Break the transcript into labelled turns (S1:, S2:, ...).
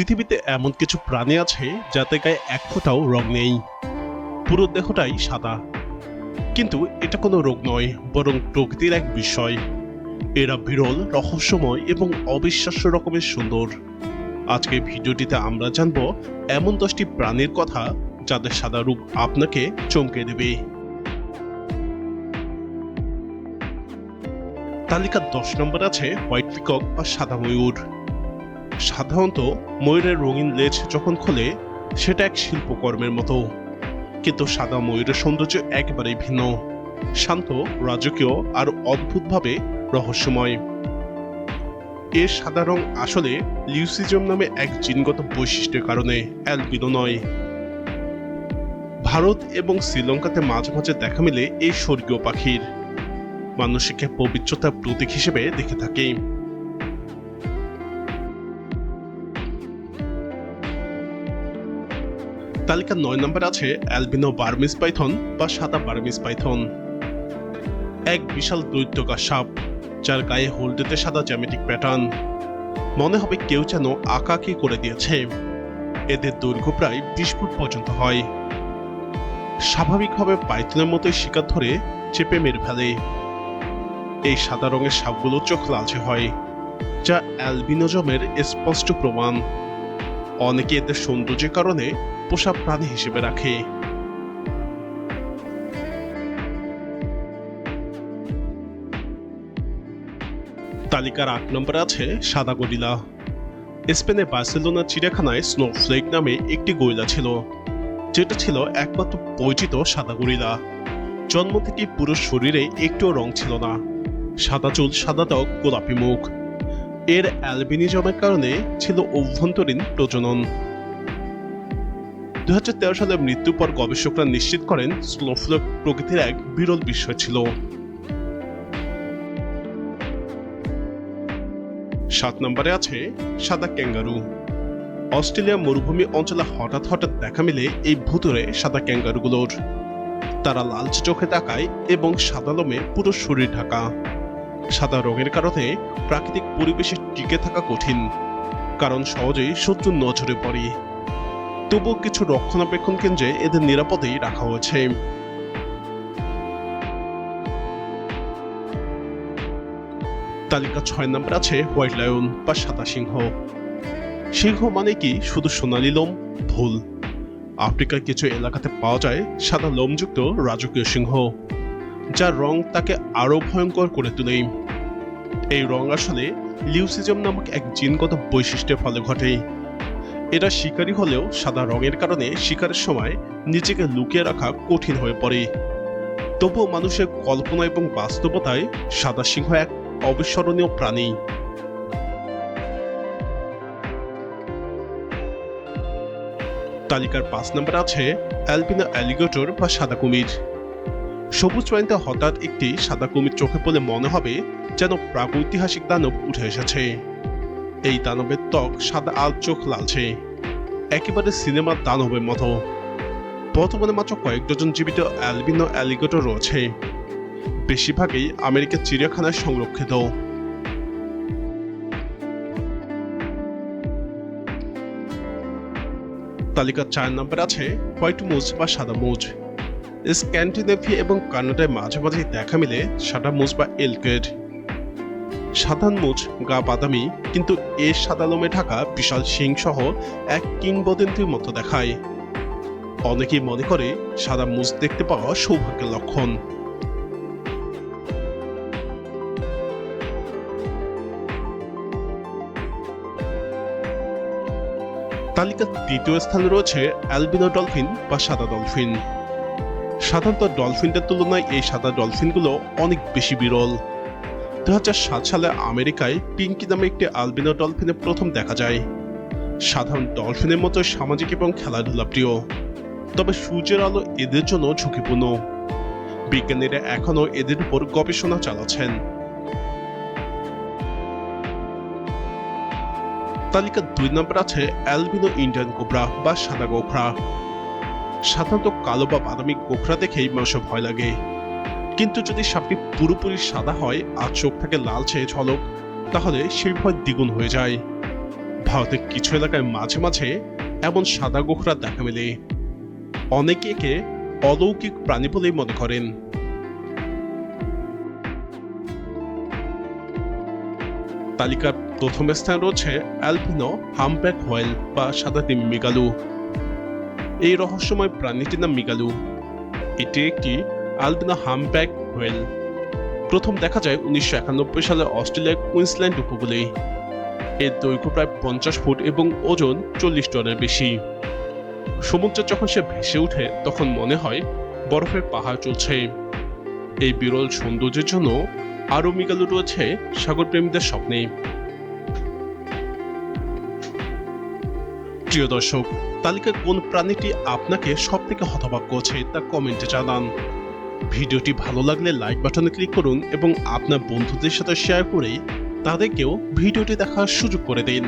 S1: পৃথিবীতে এমন কিছু প্রাণী আছে যাতে গায়ে এক ফোঁটাও রং নেই। পুরো দেহটাই সাদা। কিন্তু এটা কোনো রোগ নয়, বরং প্রকৃতির এক বিষয়। এরা বিরল, রহস্যময় এবং অবিশ্বাস্য রকমের সুন্দর। আজকে ভিডিওটিতে আমরা জানব এমন দশটি প্রাণীর কথা যাদের সাদা রূপ আপনাকে চমকে দেবে। তালিকার দশ নম্বর আছে হোয়াইট পিকক বা সাদা ময়ূর। সাধারণত ময়ূরের রঙিন লেজ যখন খোলে, সেটা এক শিল্পকর্মের মতো। কিন্তু সাদা ময়ূরের সৌন্দর্য একেবারেই ভিন্ন। শান্ত, রাজকীয় আর অদ্ভুতভাবে রহস্যময়। এর সাদা রং আসলে লিউসিজম নামে এক জিনগত বৈশিষ্ট্যের কারণে অ্যালবিনো নয়। ভারত এবং শ্রীলঙ্কাতে মাঝে মাঝে দেখা মিলে এই স্বর্গীয় পাখির। মানুষকে পবিত্রতার প্রতীক হিসেবে দেখে থাকে। তালিকার নয় নম্বর আছে অ্যালবিনো বার্মিস পাইথন বা সাদা বার্মিস পাইথন। এক বিশাল দৈত্যকার সাপ, যার গায়ে হলদেতে সাদা জ্যামেটিক প্যাটার্ন। মনে হবে কেউ যেন আঁকাকি করে দিয়েছে। এদের দৈর্ঘ্য প্রায় বিশ ফুট পর্যন্ত হয়। স্বাভাবিকভাবে পাইথনের মতোই শিকার ধরে চেপে মেরে ফেলে। এই সাদা রঙের সাপগুলো চোখ লালচে হয়, যা অ্যালবিনোজমের স্পষ্ট প্রমাণ। অনেকে এদের সৌন্দর্যের কারণে পোষা প্রাণী হিসেবে রাখে। তালিকার আট নম্বরে আছে সাদা গরিলা। স্পেনের বার্সেলোনা চিড়িয়াখানায় স্নোফ্লেক নামে একটি গরিলা ছিল, যেটা ছিল একমাত্র পরিচিত সাদা গরিলা। জন্ম থেকে পুরো শরীরে একটুও রং ছিল না, সাদা চুল, সাদা ত্বক, গোলাপি মুখ। এর অ্যালবিনিজমের কারণে ছিল অভ্যন্তরীণ প্রজনন। দু সালে মৃত্যুর পর গবেষকরা নিশ্চিত করেন স্নোফ্লেক প্রকৃতির এক বিরল বিষয় ছিল। সাত নম্বরে আছে সাদা ক্যাঙ্গারু। অস্ট্রেলিয়া মরুভূমি অঞ্চলে হঠাৎ হঠাৎ দেখা মিলে এই ভুতুরে সাদা ক্যাঙ্গারুগুলোর। তারা লালচে চোখে তাকায় এবং সাদা লোমে পুরো শরীর ঢাকা। সাদা রঙের কারণে প্রাকৃতিক পরিবেশে টিকে থাকা কঠিন, কারণ সহজেই শত্রুর নজরে পড়ে। তবুও কিছু রক্ষণাবেক্ষণ কেন্দ্রে এদের নিরাপদেই রাখা হয়েছে। তালিকা ছয় নম্বর আছে হোয়াইট লায়ন বা সাদা সিংহ। সিংহ মানে কি? শুধু সোনালি লোম, ভুল। আফ্রিকার কিছু এলাকাতে পাওয়া যায় সাদা লোমযুক্ত রাজকীয় সিংহ, যার রং তাকে আরও ভয়ঙ্কর করে তোলে। এই রং আসলে লিউসিজম নামক এক জিনগত বৈশিষ্ট্যের ফলে ঘটে। এরা শিকারী হলেও সাদা রঙের কারণে শিকারের সময় নিজেকে লুকিয়ে রাখা কঠিন হয়ে পড়ে। তবুও মানুষের কল্পনা এবং বাস্তবতায় সাদা সিংহ এক অবিস্মরণীয় প্রাণী। তালিকার পাঁচ নম্বর আছে অ্যালবিনো অ্যালিগেটর বা সাদা কুমির। সবুজ পানিতে হঠাৎ একটি সাদা কুমির চোখে পড়লে মনে হবে যেন প্রাগৈতিহাসিক দানব উঠে এসেছে। এই দানবের ত্বক সাদা আল চোখ লালছে একেবারে সিনেমার দানবের মতো। বর্তমানে মাত্র কয়েক ডজন জীবিত অ্যালবিনো অ্যালিগেটর রয়েছে। বেশিরভাগই আমেরিকার চিড়িয়াখানায় সংরক্ষিত। তালিকার চার নম্বর আছে হোয়াইট মুজ বা সাদা মুজ। স্ক্যান্ডিনেভিয়া এবং কানাডায় মাঝে মাঝে দেখা মিলে সাদা মুজ বা এলকেড। সাধারণ মুজ গা বাদামি, কিন্তু এর সাদা লোমে ঢাকা বিশাল শিং সহ এক কিংবদন্তির মতো দেখায়। অনেকেই মনে করে সাদা মুজ দেখতে পাওয়া সৌভাগ্যের লক্ষণ। তালিকার দ্বিতীয় স্থানে রয়েছে অ্যালবিনো ডলফিন বা সাদা ডলফিন। সাধারণত ডলফিনদের তুলনায় এই সাদা ডলফিনগুলো অনেক বেশি বিরল। দু সালে আমেরিকায় পিঙ্কি নামে একটি আলবিনো ডলফিনে প্রথম দেখা যায়। সাধারণ ডলফিনের মতো সামাজিক এবং খেলাধুলা প্রিয়। তবে সূর্যের আলো এদের জন্য ঝুঁকিপূর্ণ। বিজ্ঞানীরা এখনও এদের উপর গবেষণা চালাচ্ছেন। তালিকার দুই নম্বর আছে অ্যালবিনো ইন্ডিয়ান কোবরা বা সাদা গোখরা সাধারণত কালো বা বাদামি গোখরা দেখেই মানুষের ভয় লাগে। কিন্তু যদি সাপটি পুরোপুরি সাদা হয় আর চোখ থাকে লালচে ঝলক, তাহলে সেই ভয় দ্বিগুণ হয়ে যায়। ভারতের কিছু এলাকায় মাঝে মাঝে এমন সাদা গোখরা দেখা মেলে। অনেকে একে অলৌকিক প্রাণী বলেই মনে করেন। তালিকার প্রথম স্থান রয়েছে অ্যালপিনো হামপ্যাক হোয়েল বা সাদা ডিম মিগালু। এই রহস্যময় প্রাণীটির নাম মিগালু। এটি একটি আলবিনো হামপ্যাক হোয়েল। প্রথম দেখা যায় উনিশশো একানব্বই সালে অস্ট্রেলিয়ার কুইন্সল্যান্ড উপকূলে। এর দৈর্ঘ্য প্রায় পঞ্চাশ ফুট এবং ওজন চল্লিশ টনের বেশি। সমুদ্রে যখন সে ভেসে ওঠে তখন মনে হয় বরফের পাহাড় চলছে। এই বিরল সৌন্দর্যের জন্য আরও মিগালু রয়েছে সাগরপ্রেমীদের স্বপ্নে। প্রিয় দর্শক, তালিকায় কোন প্রাণীটি আপনাকে সব থেকে হতবাক করছে তা কমেন্টে জানান। ভিডিওটি ভালো লাগলে লাইক বাটনে ক্লিক করুন এবং আপনার বন্ধুদের সাথে শেয়ার করে তাদেরকেও ভিডিওটি দেখার সুযোগ করে দিন।